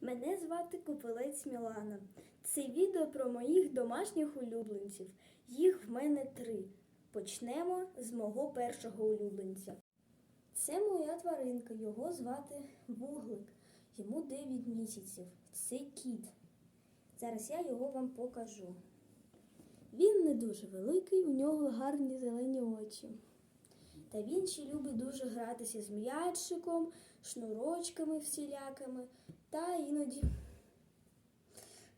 Мене звати Копилець Мілана. Це відео про моїх домашніх улюбленців. Їх в мене три. Почнемо з мого першого улюбленця. Це моя тваринка, його звати Вуглик. Йому 9 місяців. Це кіт. Зараз я його вам покажу. Він не дуже великий, у нього гарні зелені очі. Та він ще любить дуже гратися з м'ячиком, шнурочками всілякими, та іноді,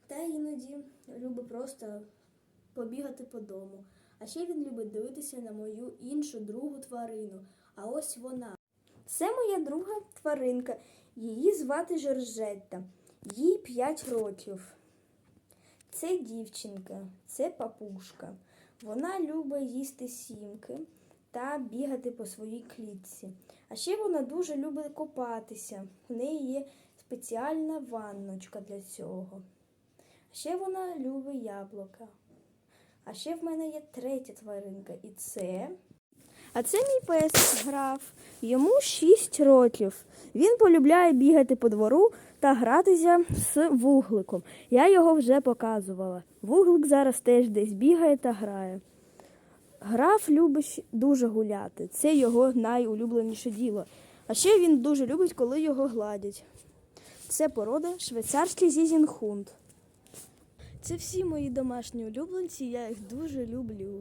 та іноді любить просто побігати по дому. А ще він любить дивитися на мою іншу другу тварину. А ось вона. Це моя друга тваринка. Її звати Жоржетта. Їй 5 років. Це дівчинка, це папушка. Вона любить їсти сімки та бігати по своїй клітці. А ще вона дуже любить копатися. У неї є спеціальна ванночка для цього. А ще вона любить яблука. А ще в мене є третя тваринка, і це. А це мій пес граф. Йому 6 років. Він полюбляє бігати по двору та гратися з вугликом. Я його вже показувала. Вуглик зараз теж десь бігає та грає. Граф любить дуже гуляти. Це його найулюбленіше діло. А ще він дуже любить, коли його гладять. Це порода швейцарський зізінхунд. Це всі мої домашні улюбленці, я їх дуже люблю.